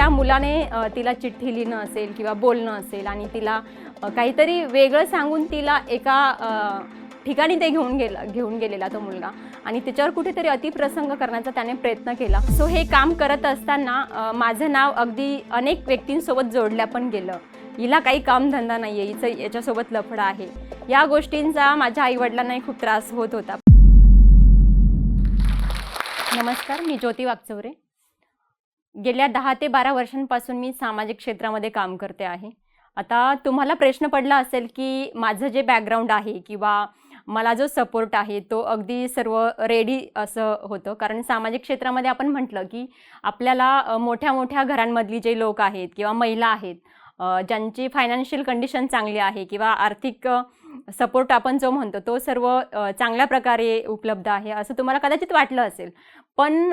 त्या मुलाने तिला चिठ्ठी लिहिणं असेल किंवा बोलणं असेल आणि तिला काहीतरी वेगळं सांगून तिला एका ठिकाणी ते घेऊन गेला घेऊन गेलेला तो मुलगा. आणि त्याच्यावर कुठेतरी अतिप्रसंग करण्याचा त्याने प्रयत्न केला. सो हे काम करत असताना माझं नाव अगदी अनेक व्यक्तींसोबत जोडल्या पण गेलं. हिला काही कामधंदा नाही आहे हिचं याच्यासोबत लफडा आहे. या गोष्टींचा माझ्या आईवडिलांनाही खूप त्रास होत होता. नमस्कार मी ज्योती वागचौरे गेल्या दहा ते बारा वर्षांपासून मी सामाजिक क्षेत्रामध्ये काम करते आहे. आता तुम्हाला प्रश्न पडला असेल की माझं जे बॅकग्राऊंड आहे किंवा मला जो सपोर्ट आहे तो अगदी सर्व रेडी असं होतं. कारण सामाजिक क्षेत्रामध्ये आपण म्हटलं की आपल्याला मोठ्या मोठ्या घरांमधली जे लोक आहेत किंवा महिला आहेत ज्यांची फायनान्शियल कंडिशन चांगली आहे किंवा आर्थिक सपोर्ट आपण जो म्हणतो तो सर्व चांगल्या प्रकारे उपलब्ध आहे असं तुम्हाला कदाचित वाटलं असेल. पण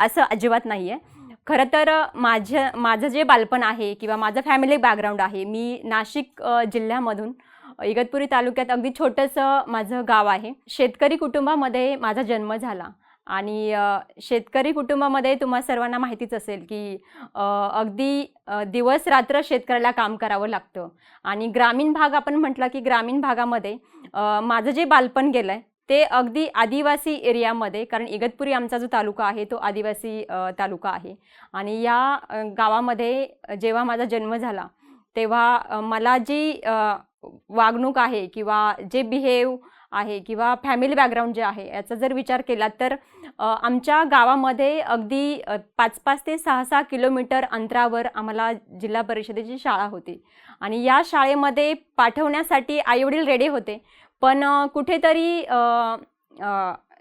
असं अजिबात नाही आहे खरं तर माझं माझं जे बालपण आहे किंवा माझं फॅमिली बॅकग्राऊंड आहे मी नाशिक जिल्ह्यामधून इगतपुरी तालुक्यात अगदी छोटंसं माझं गाव आहे. शेतकरी कुटुंबामध्ये माझा जन्म झाला. आणि शेतकरी कुटुंबामध्ये तुम्हा सर्वांना माहितीच असेल की अगदी दिवस रात्र शेतकऱ्याला काम करावं लागतं. आणि ग्रामीण भाग आपण म्हटलं की ग्रामीण भागामध्ये माझं जे बालपण गेलं आहे ते अगदी आदिवासी एरियामध्ये कारण इगतपुरी आमचा जो तालुका आहे तो आदिवासी तालुका आहे. आणि या गावामध्ये जेव्हा माझा जन्म झाला तेव्हा मला जी वागणूक आहे किंवा जे बिहेव आहे किंवा फॅमिली बॅकग्राऊंड जे आहे याचा जर विचार केला तर आमच्या गावामध्ये अगदी पाच पाच ते सहा सहा किलोमीटर अंतरावर आम्हाला जिल्हा परिषदेची शाळा होती. आणि या शाळेमध्ये पाठवण्यासाठी आईवडील रेडी होते. पण कुठेतरी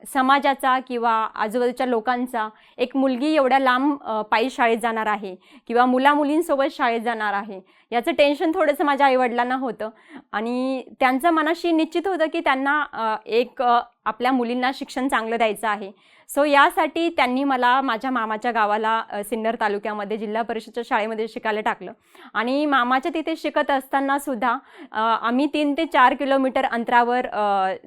समाजाचा किंवा आजूबाजूच्या लोकांचा एक मुलगी एवढ्या लांब पायी शाळेत जाणार आहे किंवा मुलामुलींसोबत शाळेत जाणार आहे याचं टेन्शन थोडंसं माझ्या आईवडिलांना होतं. आणि त्यांचं मनाशी निश्चित होतं की त्यांना एक आपल्या मुलींना शिक्षण चांगलं द्यायचं आहे. सो यासाठी त्यांनी मला माझ्या मामाच्या गावाला सिन्नर तालुक्यामध्ये जिल्हा परिषदच्या शाळेमध्ये शिकायला टाकलं. आणि मामाच्या तिथे शिकत असताना सुद्धा आम्ही तीन ते चार किलोमीटर अंतरावर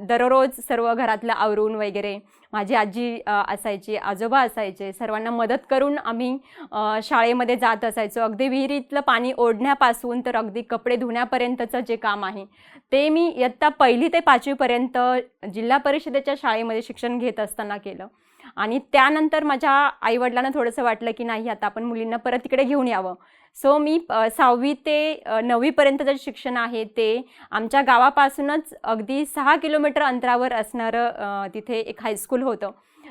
दररोज सर्व घरातलं आवरून वगैरे माझी आजी असायची आजोबा असायचे सर्वांना मदत करून आम्ही शाळेमध्ये जात असायचो. अगदी विहिरीतलं पाणी ओढण्यापासून तर अगदी कपडे धुण्यापर्यंतचं जे काम आहे ते मी इयत्ता पहिली ते पाचवीपर्यंत जिल्हा परिषदेच्या शाळेमध्ये शिक्षण घेत असताना केलं. आणि त्यानंतर माझ्या आईवडिलांना थोडंसं वाटलं की नाही आता आपण मुलींना परत तिकडे घेऊन यावं. सो मी सहावी ते नववीपर्यंतचं नववीपर्यंत जे शिक्षण आहे ते आमच्या गावापासूनच अगदी सहा किलोमीटर अंतरावर असणारं तिथे एक हायस्कूल होतं.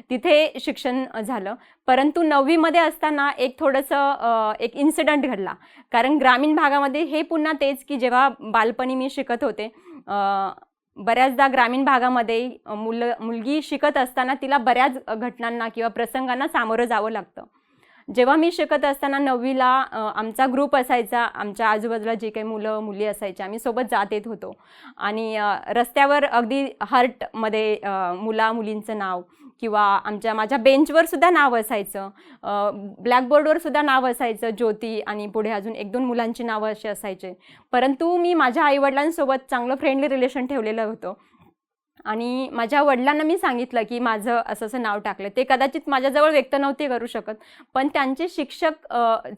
तिथे शिक्षण झालं. परंतु नववीमध्ये असताना एक थोडंसं एक इन्सिडंट घडला. कारण ग्रामीण भागामध्ये हे पुन्हा तेच की जेव्हा बालपणी मी शिकत होते बऱ्याचदा ग्रामीण भागामध्ये मुलं मुलगी शिकत असताना तिला बऱ्याच घटनांना किंवा प्रसंगांना सामोरं जावं लागतं. जेव्हा मी शिकत असताना नववीला आमचा ग्रुप असायचा आमच्या आजूबाजूला जे काही मुलं मुली असायचे आम्ही सोबत जात येत होतो. आणि रस्त्यावर अगदी हार्टमध्ये मुला मुलींचं नाव किंवा आमच्या माझ्या बेंचवर सुद्धा नाव असायचं. ब्लॅकबोर्डवर सुद्धा नाव असायचं ज्योती आणि पुढे अजून एक दोन मुलांची नावं अशी असायचे. परंतु मी माझ्या आईवडिलांसोबत चांगलं फ्रेंडली रिलेशन ठेवलेलं होतं. आणि माझ्या वडिलांना मी सांगितलं की माझं असं असं नाव टाकलं. ते कदाचित माझ्याजवळ व्यक्त नव्हते करू शकत पण त्यांचे शिक्षक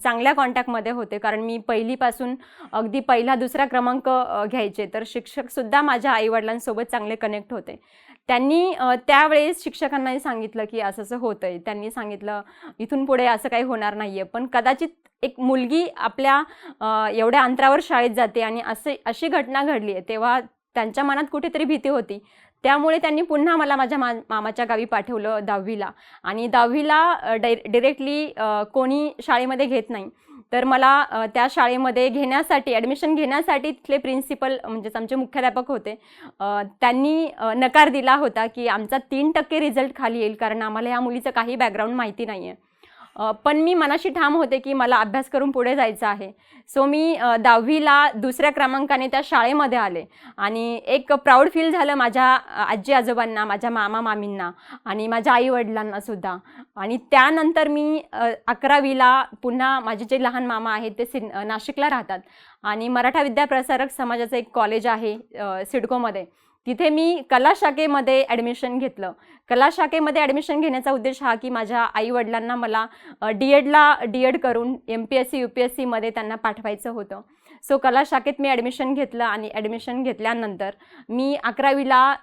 चांगल्या कॉन्टॅक्टमध्ये होते. कारण मी पहिलीपासून अगदी पहिला दुसरा क्रमांक घ्यायचे. तर शिक्षकसुद्धा माझ्या आईवडिलांसोबत चांगले कनेक्ट होते. त्यांनी त्यावेळेस शिक्षकांनाही सांगितलं की असं असं होतं आहे त्यांनी सांगितलं इथून पुढे असं काही होणार नाही आहे पण कदाचित एक मुलगी आपल्या एवढ्या अंतरावर शाळेत जाते आणि असे अशी घटना घडली आहे तेव्हा त्यांच्या मनात कुठेतरी भीती होती. त्यामुळे त्यांनी पुन्हा मला माझ्या मा मामाच्या गावी पाठवलं दहावीला. आणि दहावीला डाय डिरेक्टली कोणी शाळेमध्ये घेत नाही. तर मला त्या शाळेमध्ये घेण्यासाठी ॲडमिशन घेण्यासाठी तिथले प्रिन्सिपल म्हणजेच आमचे मुख्याध्यापक होते त्यांनी नकार दिला होता की आमचा तीन टक्के रिझल्ट खाली येईल कारण आम्हाला या मुलीचं काही बॅकग्राऊंड माहिती नाही आहे पण मी मनाशी ठाम होते की मला अभ्यास करून पुढे जायचं आहे. सो मी दहावीला दुसऱ्या क्रमांकाने त्या शाळेमध्ये आले. आणि एक प्राऊड फील झालं माझ्या आजी आजोबांना माझ्या मामा मामींना आणि माझ्या आईवडिलांनासुद्धा आणि त्यानंतर मी अकरावीला पुन्हा माझे जे लहान मामा आहेत ते सि नाशिकला राहतात. आणि मराठा विद्याप्रसारक समाजाचं एक कॉलेज आहे सिडकोमध्ये. तिथे मी कला शाखेमध्ये ॲडमिशन घेतलं. कला शाखेमध्ये ॲडमिशन घेण्याचा उद्देश हा की माझ्या आईवडिलांना मला डी एडला डी एड करून M P S C U P S सीमध्ये त्यांना पाठवायचं होतं. सो कला शाखेत मी ॲडमिशन घेतलं आणि ॲडमिशन घेतल्यानंतर मी अकरावीला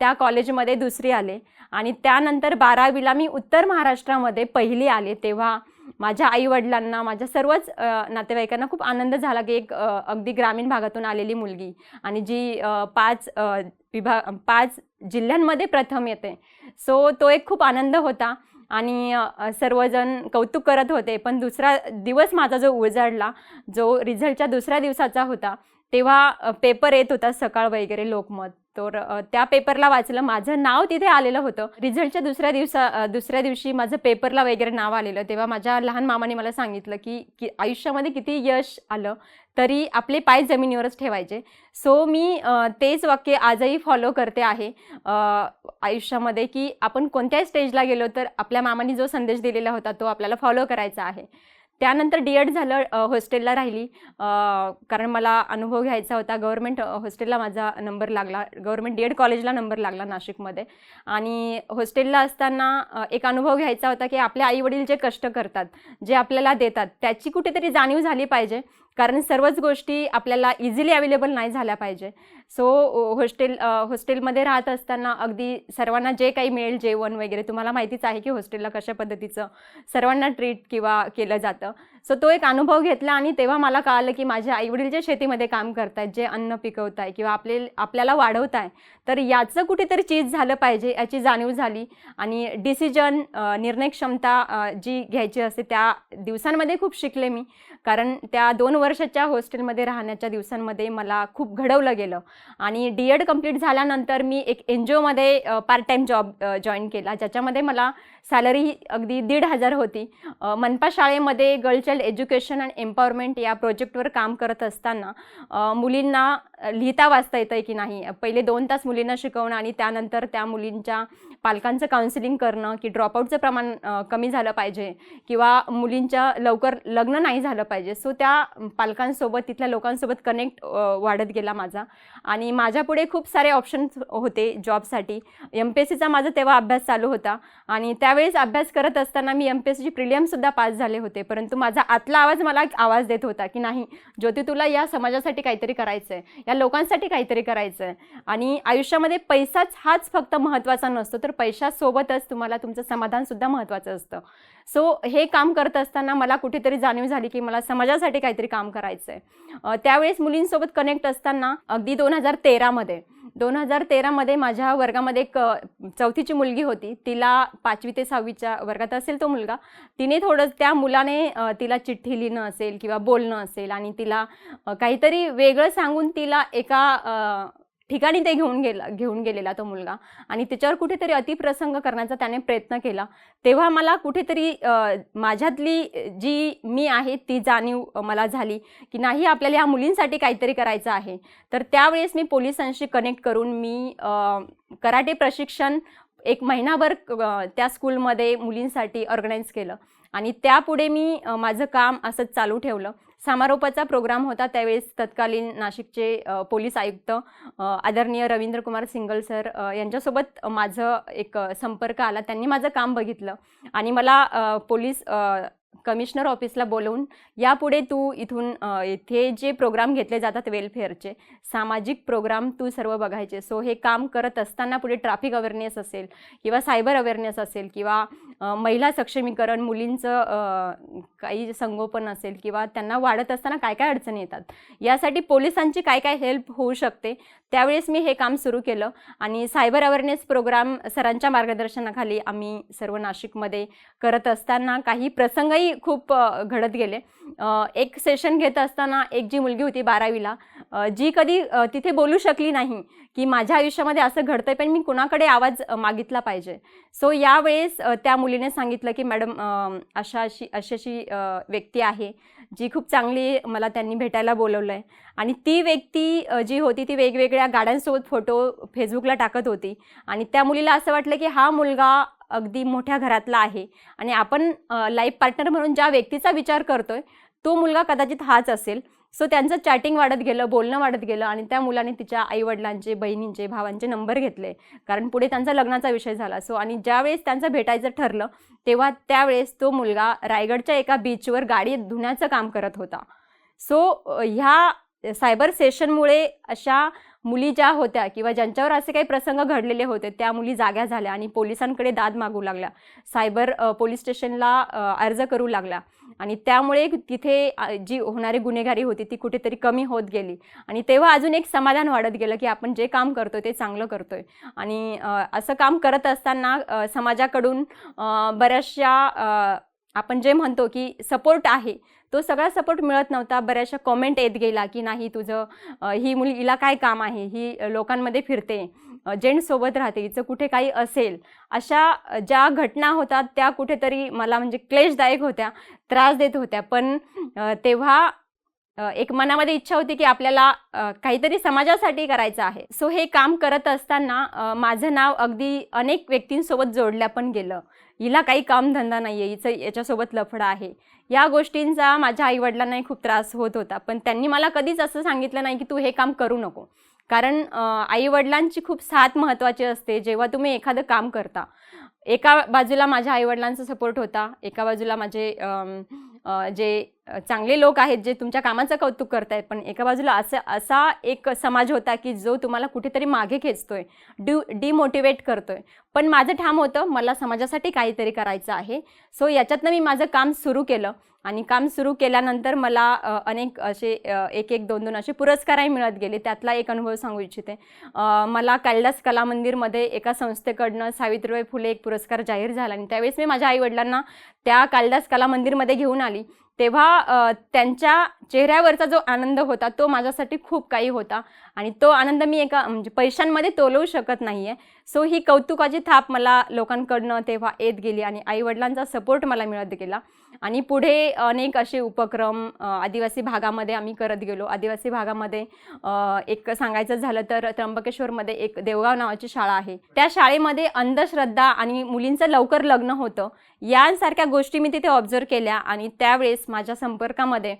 त्या कॉलेजमध्ये दुसरी आले आणि त्यानंतर बारावीला मी उत्तर महाराष्ट्रामध्ये पहिली आले तेव्हा माझ्या आईवडिलांना माझ्या सर्वच नातेवाईकांना खूप आनंद झाला की एक अगदी ग्रामीण भागातून आलेली मुलगी आणि जी पाच विभाग पाच जिल्ह्यांमध्ये प्रथम येते. सो तो एक खूप आनंद होता आणि सर्वजण कौतुक करत होते. पण दुसरा दिवस माझा जो उजाडला जो रिझल्टच्या दुसऱ्या दिवसाचा होता तेव्हा पेपर येत होता सकाळ वगैरे लोकमत. तर त्या पेपरला वाचलं. माझं नाव तिथे आलेलं होतं. रिझल्टच्या दुसऱ्या दिवसा दुसऱ्या दिवशी माझं पेपरला वगैरे नाव आलेलं. तेव्हा माझ्या लहान मामाने मला सांगितलं की की आयुष्यामध्ये किती यश आलं तरी आपले पाय जमिनीवरच ठेवायचे. सो मी तेच वाक्य आजही फॉलो करते आहे. आयुष्यामध्ये की आपण कोणत्याही स्टेजला गेलो तर आपल्या मामाने जो संदेश दिलेला होता तो आपल्याला फॉलो करायचा आहे. त्यानंतर डी एड झालं हॉस्टेलला राहिली. कारण मला अनुभव घ्यायचा होता. गव्हर्मेंट हॉस्टेलला माझा नंबर लागला. गव्हर्मेंट डी एड कॉलेजला नंबर लागला नाशिकमध्ये. आणि हॉस्टेलला असताना एक अनुभव घ्यायचा होता की आपले आईवडील जे कष्ट करतात जे आपल्याला देतात त्याची कुठेतरी जाणीव झाली पाहिजे. कारण सर्वच गोष्टी आपल्याला इझिली अवेलेबल नाही झाल्या पाहिजे. सो हॉस्टेल हॉस्टेलमध्ये राहत असताना अगदी सर्वांना जे काही मिळेल जेवण वगैरे तुम्हाला माहितीच आहे की हॉस्टेलला कशा पद्धतीचं सर्वांना ट्रीट किंवा केलं जातं. सो तो एक अनुभव घेतला आणि तेव्हा मला कळालं की माझे आईवडील जे शेतीमध्ये काम करतायत जे अन्न पिकवत आहे किंवा आपले आपल्याला वाढवत आहे तर याचं कुठेतरी चीज झालं पाहिजे याची जाणीव झाली. आणि डिसिजन निर्णय क्षमता जी घ्यायची असते त्या दिवसांमध्ये खूप शिकले मी. कारण त्या दोन वर्षाच्या हॉस्टेलमध्ये राहण्याच्या दिवसांमध्ये मला खूप घडवलं गेलं. आणि डी एड कंप्लीट झाल्यानंतर मी एक एन जी ओमध्ये पार्ट टाईम जॉब जॉईन केला ज्याच्यामध्ये मला सॅलरी अगदी दीड हजार होती. मनपा शाळेमध्ये girls child education and empowerment या प्रोजेक्टवर काम करत असताना मुलींना लिहिता वाचता येतं आहे की नाही? पहिले दोन तास मुलींना शिकवणं आणि त्यानंतर त्या मुलींच्या पालकांचं काउन्सिलिंग करणं की ड्रॉपआउटचं प्रमाण कमी झालं पाहिजे किंवा मुलींच्या लवकर लग्न नाही झालं पाहिजे. सो त्या पालकांसोबत तिथल्या लोकांसोबत कनेक्ट वाढत गेला माझा. आणि माझ्यापुढे खूप सारे ऑप्शन्स होते जॉबसाठी एम पी एस सीचा माझा तेव्हा अभ्यास चालू होता. आणि त्यावेळेस अभ्यास करत असताना मी एम पी एस सीची प्रिलियमसुद्धा पास झाले होते. परंतु माझा आतला आवाज मला आवाज देत होता की नाही ज्योती तुला या समाजासाठी काहीतरी करायचं आहे या लोकांसाठी काहीतरी करायचं आहे आणि आयुष्यामध्ये पैसाच हाच फक्त महत्त्वाचा नसतो तर पैशासोबतच तुम्हाला तुमचं समाधानसुद्धा महत्त्वाचं असतं. सो हे काम करत असताना मला कुठेतरी जाणीव झाली की मला समाजासाठी काहीतरी काम करायचं आहे त्यावेळेस मुलींसोबत कनेक्ट असताना अगदी दोन हजार तेरामध्ये दोन हजार तेरामध्ये माझ्या वर्गामध्ये एक चौथीची मुलगी होती. तिला पाचवी ते सहावीच्या वर्गात असेल तो मुलगा. तिने थोडं त्या मुलाने तिला चिठ्ठी लिहिणं असेल किंवा बोलणं असेल आणि तिला काहीतरी वेगळं सांगून तिला एका ठिकाणी ते घेऊन गेला घेऊन गेलेला तो मुलगा. आणि त्याच्यावर कुठेतरी अतिप्रसंग करण्याचा त्याने प्रयत्न केला. तेव्हा मला कुठेतरी माझ्यातली जी मी आहे ती जाणीव मला झाली की नाही आपल्याला ह्या मुलींसाठी काहीतरी करायचं आहे. तर त्यावेळेस मी पोलिसांशी कनेक्ट करून मी कराटे प्रशिक्षण एक महिनाभर त्या स्कूलमध्ये मुलींसाठी ऑर्गनाईज केलं. आणि त्यापुढे मी माझं काम असंच चालू ठेवलं. समारोपाचा प्रोग्राम होता त्यावेळेस तत्कालीन नाशिकचे पोलीस आयुक्त आदरणीय रवींद्र कुमार सिंगल सर यांच्यासोबत माझं एक संपर्क आला. त्यांनी माझं काम बघितलं आणि मला पोलीस कमिशनर ऑफिसला बोलवून यापुढे तू इथून इथे जे प्रोग्राम घेतले जातात वेलफेअरचे सामाजिक प्रोग्राम तू सर्व बघायचे. सो हे काम करत असताना पुढे ट्रॅफिक अवेअरनेस असेल किंवा सायबर अवेअरनेस असेल किंवा महिला सक्षमीकरण मुलींचं काही संगोपन असेल किंवा त्यांना वाढत असताना काय काय अडचणी येतात यासाठी पोलिसांची काय काय हेल्प होऊ शकते त्यावेळेस मी हे काम सुरू केलं. आणि सायबर अवेअरनेस प्रोग्राम सरांच्या मार्गदर्शनाखाली आम्ही सर्व नाशिकमध्ये करत असताना काही प्रसंगही खूप घडत गेले. एक सेशन घेत असताना एक जी मुलगी होती बारावीला जी कधी तिथे बोलू शकली नाही की माझ्या आयुष्यामध्ये असं घडतंय पण मी कुणाकडे आवाज मागितला पाहिजे. सो यावेळेस त्या मुलीने सांगितलं की मॅडम अशा अशी अशी अशी व्यक्ती आहे. जी खूप चांगली मला त्यांनी भेटायला बोलवलं आहे आणि ती व्यक्ती जी होती ती वेगवेगळ्या गाड्यांसोबत फोटो फेसबुकला टाकत होती. आणि त्या मुलीला असं वाटलं की हा मुलगा अगदी मोठ्या घरातला आहे. आणि आपण लाईफ पार्टनर म्हणून ज्या व्यक्तीचा विचार करतोय तो मुलगा कदाचित हाच असेल. सो त्यांचं चॅटिंग वाढत गेलं बोलणं वाढत गेलं आणि त्या मुलाने तिच्या आईवडिलांचे बहिणींचे भावांचे नंबर घेतले. कारण पुढे त्यांचा लग्नाचा विषय झाला. सो आणि ज्यावेळेस त्यांचं भेटायचं ठरलं तेव्हा त्यावेळेस तो मुलगा रायगडच्या एका बीचवर गाडी धुण्याचं काम करत होता. सो ह्या सायबर सेशनमुळे अशा मुली ज्या होत्या किंवा ज्यांच्यावर असे काही प्रसंग घडलेले होते त्या मुली जाग्या झाल्या आणि पोलिसांकडे दाद मागू लागल्या. सायबर पोलीस स्टेशनला अर्ज करू लागल्या. आणि त्यामुळे तिथे जी होणारी गुन्हेगारी होती ती कुठेतरी कमी होत गेली. आणि तेव्हा अजून एक समाधान वाढत गेलं की आपण जे काम करतो ते चांगलं करतोय. आणि असं काम करत असताना समाजाकडून बऱ्याचशा आपण जे म्हणतो की सपोर्ट आहे तो सगळा सपोर्ट मिळत नव्हता. बऱ्याचशा कॉमेंट येत गेला की नाही तुझं ही मुलगीला काय काम आहे? ही लोकांमध्ये फिरते. जेंट्ससोबत राहते हिचं कुठे काही असेल अशा ज्या घटना होतात त्या कुठेतरी मला म्हणजे क्लेशदायक होत्या त्रास देत होत्या. पण तेव्हा एक मनामध्ये इच्छा होती की आपल्याला काहीतरी समाजासाठी करायचं आहे. सो हे काम करत असताना माझं नाव अगदी अनेक व्यक्तींसोबत जोडल्या पण गेलं. हिला काही कामधंदा नाही आहे हिचं याच्यासोबत लफडा आहे. या गोष्टींचा माझ्या आईवडिलांनाही खूप त्रास होत होता. पण त्यांनी मला कधीच असं सांगितलं नाही की तू हे काम करू नको. कारण आईवडिलांची खूप साथ महत्त्वाची असते. जेव्हा तुम्ही एखादं काम करता एका बाजूला माझ्या आईवडिलांचा सपोर्ट होता एका बाजूला माझे जे चांगले लोक आहेत जे तुमच्या कामाचं कौतुक करतायत पण एका बाजूला असं असा एक समाज होता की जो तुम्हाला कुठेतरी मागे खेचतोय ड्यू डिमोटिवेट करतोय. पण माझं ठाम होतं मला समाजासाठी काहीतरी करायचं आहे. सो याच्यातनं मी माझं काम सुरू केलं. आणि काम सुरू केल्यानंतर मला अनेक असे एक एक दोन दोन असे पुरस्कारही मिळत गेले. त्यातला एक अनुभव सांगू इच्छिते. मला कैलास कला मंदिरमध्ये एका संस्थेकडनं सावित्रीबाई फुले एक पुरस्कार जाहीर झाला आणि त्यावेळेस मी माझ्या आईवडिलांना त्या कालिदास कला मंदिरमध्ये घेऊन आली. तेव्हा त्यांच्या चेहऱ्यावरचा जो आनंद होता तो माझ्यासाठी खूप काही होता. आणि तो आनंद मी एका म्हणजे पैशांमध्ये तोलवू शकत नाही आहे सो ही कौतुकाची थाप मला लोकांकडनं तेव्हा येत गेली आणि आईवडिलांचा सपोर्ट मला मिळत गेला. आणि पुढे अनेक असे उपक्रम आदिवासी भागामध्ये आम्ही करत गेलो. आदिवासी भागामध्ये एक सांगायचं झालं तर त्र्यंबकेश्वरमध्ये एक देवगाव नावाची शाळा आहे. त्या शाळेमध्ये अंधश्रद्धा आणि मुलींचं लवकर लग्न होतं. यांसारख्या गोष्टी मी तिथे ऑब्झर्व केल्या आणि त्यावेळेस माझ्या संपर्कामध्ये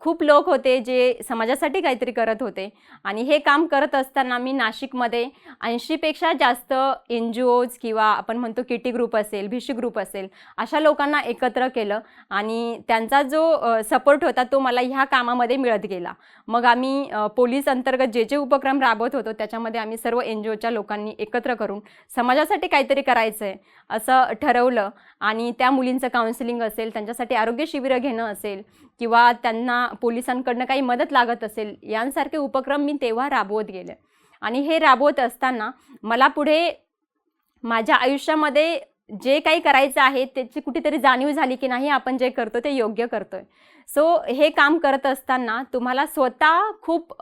खूप लोक होते जे समाजासाठी काहीतरी करत होते. आणि हे काम करत असताना मी नाशिकमध्ये ऐंशीपेक्षा जास्त एन जी ओज किंवा आपण म्हणतो किटी ग्रुप असेल भिशी ग्रुप असेल अशा लोकांना एकत्र केलं आणि त्यांचा जो सपोर्ट होता तो मला ह्या कामामध्ये मिळत गेला. मग आम्ही पोलीस अंतर्गत जे जे उपक्रम राबवत होतो त्याच्यामध्ये आम्ही सर्व एन जी ओच्या लोकांनी एकत्र करून समाजासाठी काहीतरी करायचं आहे असं ठरवलं. आणि त्या मुलींचं काउन्सिलिंग असेल त्यांच्यासाठी आरोग्य शिबिरं घेणं असेल किंवा त्यांना पोलिसांकडनं काही मदत लागत असेल यांसारखे उपक्रम मी तेव्हा राबवत गेले. आणि हे राबवत असताना मला पुढे माझ्या आयुष्यामध्ये जे काही करायचं आहे त्याची कुठेतरी जाणीव झाली की नाही आपण जे करतो ते योग्य करतोय. सो हे काम करत असताना तुम्हाला स्वतः खूप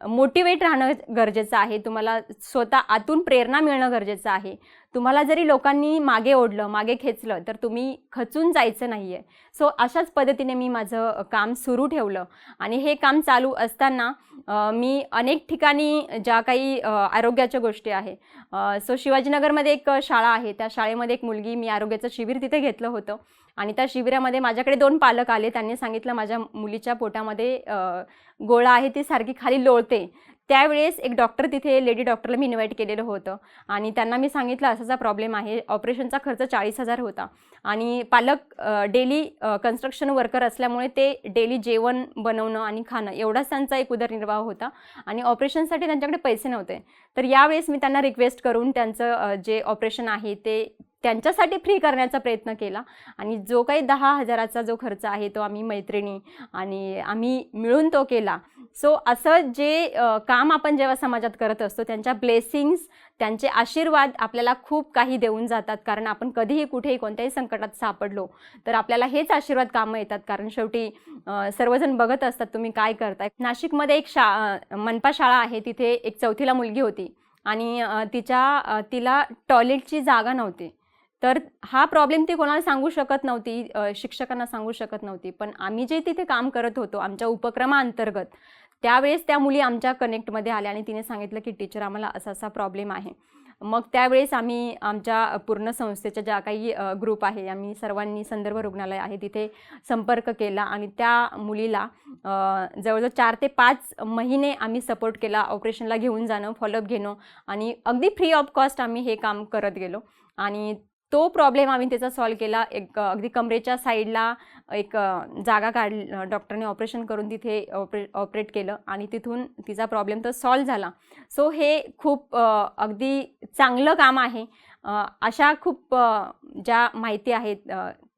मोटिवेट राहणं गरजेचं आहे. तुम्हाला स्वतः आतून प्रेरणा मिळणं गरजेचं आहे. तुम्हाला जरी लोकांनी मागे ओढलं मागे खेचलं तर तुम्ही खचून जायचं नाही आहे सो अशाच पद्धतीने मी माझं काम सुरू ठेवलं. आणि हे काम चालू असताना मी अनेक ठिकाणी ज्या काही आरोग्याच्या गोष्टी आहे सो शिवाजीनगरमध्ये एक शाळा आहे. त्या शाळेमध्ये एक मुलगी मी आरोग्याचं शिबिर तिथे घेतलं होतं. आणि त्या शिबिरामध्ये माझ्याकडे दोन पालक आले. त्यांनी सांगितलं माझ्या मुलीच्या पोटामध्ये गोळा आहे ती सारखी खाली लोळते. त्यावेळेस एक डॉक्टर तिथे लेडी डॉक्टरला मी इन्व्हाइट केलेलं होतं. आणि त्यांना मी सांगितलं असाचा प्रॉब्लेम आहे ऑपरेशनचा खर्च चाळीस हजार होता. आणि पालक डेली कन्स्ट्रक्शन वर्कर असल्यामुळे ते डेली जेवण बनवणं आणि खाणं एवढाच त्यांचा एक उदरनिर्वाह होता. आणि ऑपरेशनसाठी त्यांच्याकडे पैसे नव्हते. तर यावेळेस मी त्यांना रिक्वेस्ट करून त्यांचं जे ऑपरेशन आहे ते त्यांच्यासाठी फ्री करण्याचा प्रयत्न केला. आणि जो काही दहा हजाराचा जो खर्च आहे तो आम्ही मैत्रिणी आणि आम्ही मिळून तो केला. सो असं जे काम आपण जेव्हा समाजात करत असतो त्यांच्या ब्लेसिंग्स त्यांचे आशीर्वाद आपल्याला खूप काही देऊन जातात. कारण आपण कधीही कुठेही कोणत्याही संकटात सापडलो तर आपल्याला हेच आशीर्वाद कामं येतात. कारण शेवटी सर्वजण बघत असतात तुम्ही काय करताय. नाशिकमध्ये एक शा मनपा शाळा आहे. तिथे एक चौथीला मुलगी होती. आणि तिच्या तिला टॉयलेटची जागा नव्हती. तर हा प्रॉब्लेम ती कोणाला सांगू शकत नव्हती शिक्षकांना सांगू शकत नव्हती. पण आम्ही जे तिथे काम करत होतो आमच्या उपक्रमाअंतर्गत त्यावेळेस त्या मुली आमच्या कनेक्टमध्ये आल्या आणि तिने सांगितलं की टीचर आम्हाला असा असा प्रॉब्लेम आहे. मग त्यावेळेस आम्ही आमच्या पूर्ण संस्थेच्या ज्या काही ग्रुप आहे आम्ही सर्वांनी संदर्भ रुग्णालय आहे तिथे संपर्क केला आणि त्या मुलीला जवळजवळ चार ते पाच महिने आम्ही सपोर्ट केला ऑपरेशनला घेऊन जाणं फॉलोअप घेणं आणि अगदी फ्री ऑफ कॉस्ट आम्ही हे काम करत गेलो. आणि तो प्रॉब्लेम आम्ही त्याचा सॉल्व केला. एक अगदी कमरेच्या साईडला एक जागा काढ डॉक्टरने ऑपरेशन करून तिथे ऑपरे ऑपरेट केलं आणि तिथून तिचा प्रॉब्लेम तर सॉल्व झाला. सो हे खूप अगदी चांगलं काम आहे. अशा खूप ज्या माहिती आहेत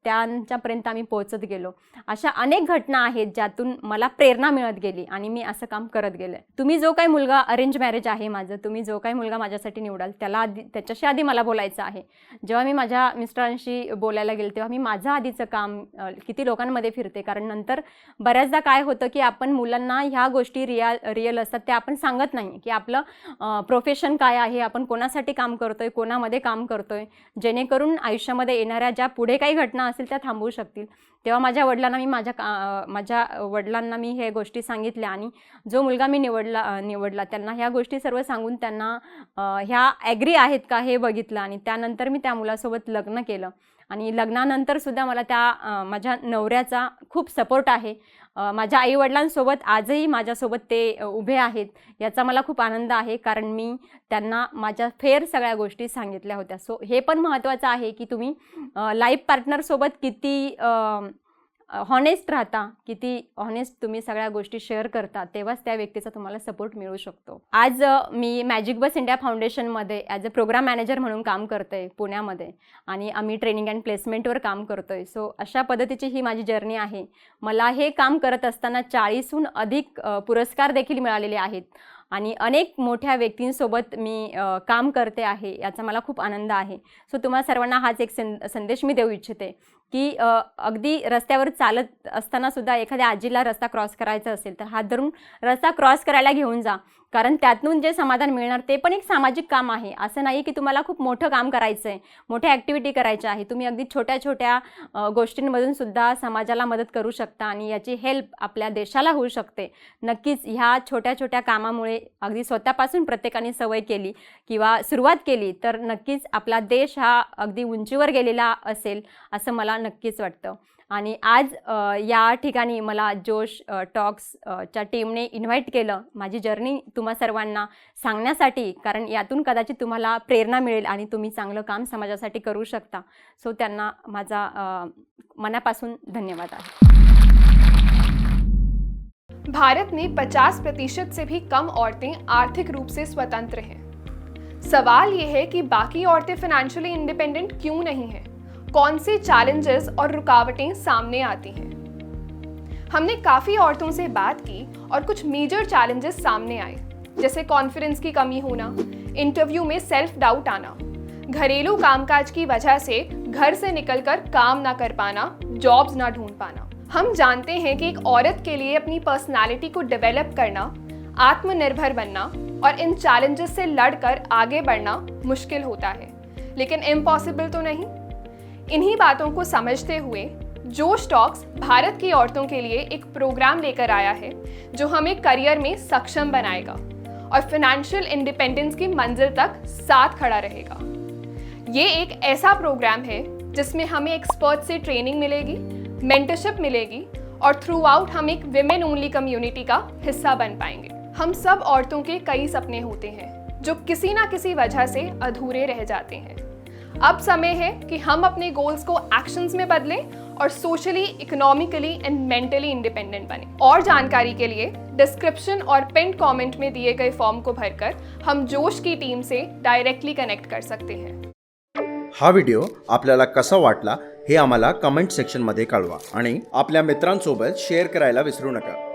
त्यांच्यापर्यंत आम्ही पोहोचत गेलो. अशा अनेक घटना आहेत ज्यातून मला प्रेरणा मिळत गेली आणि मी असं काम करत गेले. तुम्ही जो काही मुलगा अरेंज मॅरेज आहे माझं तुम्ही जो काही मुलगा माझ्यासाठी निवडाल त्याला आधी त्याच्याशी आधी मला बोलायचं आहे. जेव्हा मी माझ्या मिस्टरांशी बोलायला गेले तेव्हा मी माझं आधीचं काम किती लोकांमध्ये फिरते. कारण नंतर बऱ्याचदा काय होतं की आपण मुलांना ह्या गोष्टी रिया रिअल असतात त्या आपण सांगत नाही की आपलं प्रोफेशन काय आहे आपण कोणासाठी काम करतोय कोणामध्ये काम करतोय. जेणेकरून आयुष्यामध्ये येणाऱ्या ज्या पुढे काही घटना असतील त्या थांबवू शकतील. तेव्हा माझ्या वडिलांना मी माझ्या का माझ्या वडिलांना मी हे गोष्टी सांगितल्या आणि जो मुलगा मी निवडला निवडला त्यांना ह्या गोष्टी सर्व सांगून त्यांना ह्या ॲग्री आहेत का हे बघितलं आणि त्यानंतर मी त्या मुलासोबत लग्न केलं. आणि लग्नानंतर सुद्धा मला त्या माझ्या नवऱ्याचा खूप सपोर्ट आहे. माझ्या आईवडिलांसोबत आजही माझ्यासोबत ते उभे आहेत. याचा मला खूप आनंद आहे कारण मी त्यांना माझ्या फेर सगळ्या गोष्टी सांगितल्या होत्या. सो हे पण महत्त्वाचं आहे की तुम्ही लाईफ पार्टनरसोबत किती हॉनेस्ट राहता किती हॉनेस्ट तुम्ही सगळ्या गोष्टी शेअर करता तेव्हाच त्या व्यक्तीचा तुम्हाला सपोर्ट मिळू शकतो. आज मी मॅजिक बस इंडिया फाउंडेशनमध्ये ॲज अ प्रोग्राम मॅनेजर म्हणून काम करते पुण्यामध्ये आणि आम्ही ट्रेनिंग अँड प्लेसमेंटवर काम करतो आहे सो अशा पद्धतीची ही माझी जर्नी आहे. मला हे काम करत असताना चाळीसहून अधिक पुरस्कार देखील मिळालेले आहेत आणि अनेक मोठ्या व्यक्तींसोबत मी काम करते आहे याचा मला खूप आनंद आहे. सो तुम्हाला सर्वांना हाच एक सं संदेश मी देऊ इच्छिते. की अगदी रस्त्यावर चालत असताना सुद्धा एखाद्या आजीला रस्ता क्रॉस करायचा असेल तर हात धरून रस्ता क्रॉस करायला घेऊन जा. कारण त्यातून जे समाधान मिळणार ते पण एक सामाजिक काम आहे. असं नाही की तुम्हाला खूप मोठं काम करायचं आहे मोठ्या ॲक्टिव्हिटी करायच्या आहे. तुम्ही अगदी छोट्या छोट्या गोष्टींमधून सुद्धा समाजाला मदत करू शकता आणि याची हेल्प आपल्या देशाला होऊ शकते. नक्कीच ह्या छोट्या छोट्या कामामुळे अगदी स्वतःपासून प्रत्येकाने सवय केली किंवा सुरुवात केली तर नक्कीच आपला देश हा अगदी उंचीवर गेलेला असेल असं मला नक्कीच वाटतं. आणि आज या ठिकाणी मला जोश टॉक्सच्या टॉक्स च्या टीमने इन्व्हाइट केलं. माझी जर्नी तुम्हा सर्वांना सांगण्यासाठी कारण यातून कदाचित तुम्हाला प्रेरणा मिळेल आणि तुम्ही चांगलं काम समाजासाठी करू शकता. सो त्यांना माझा मनापासून धन्यवाद आहे. भारत में 50 प्रतिशत से भी कम औरतें आर्थिक रूप से स्वतंत्र हैं। सवाल ये है कि बाकी औरतें फाइनेंशियली इंडिपेंडेंट क्यों नहीं हैं? कौन से चैलेंजेस और रुकावटें सामने आती हैं? हमने काफ़ी औरतों से बात की और कुछ मेजर चैलेंजेस सामने आए, जैसे कॉन्फिडेंस की कमी होना इंटरव्यू में सेल्फ डाउट आना, घरेलू कामकाज की वजह से घर से निकलकर काम ना कर पाना जॉब्स ना ढूंढ पाना। हम जानते हैं कि एक औरत के लिए अपनी पर्सनालिटी को डेवलप करना, आत्मनिर्भर बनना और इन चैलेंजेस से लड़कर आगे बढ़ना मुश्किल होता है, लेकिन इम्पॉसिबल तो नहीं। इन्हीं बातों को समझते हुए जो स्टॉक्स भारत की औरतों के लिए एक प्रोग्राम लेकर आया है, जो हमें करियर में सक्षम बनाएगा और फाइनेंशियल इंडिपेंडेंस की मंजिल तक साथ खड़ा रहेगा। ये एक ऐसा प्रोग्राम है, जिसमें हमें एक्सपर्ट से ट्रेनिंग मिलेगी मेंटरशिप मिलेगी और थ्रू आउट हम एक विमेन ओनली कम्युनिटी का हिस्सा बन पाएँगे। हम सब औरतों के कई सपने होते हैं, जो किसी ना किसी वजह से अधूरे रह जाते हैं। अब समय है कि हम अपने गोल्स को एक्शंस में बदलें और socially economically and mentally independent बने। और जानकारी के लिए डिस्क्रिप्शन और पिन कमेंट में दिए गए फॉर्म को भरकर हम जोश की टीम से डायरेक्टली कनेक्ट कर सकते हैं। हा व्हिडिओ आपल्याला कसा वाटला हे आम्हाला कमेंट सेक्शनमध्ये कळवा आणि आपल्या मित्रांसोबत शेअर करायला विसरू नका।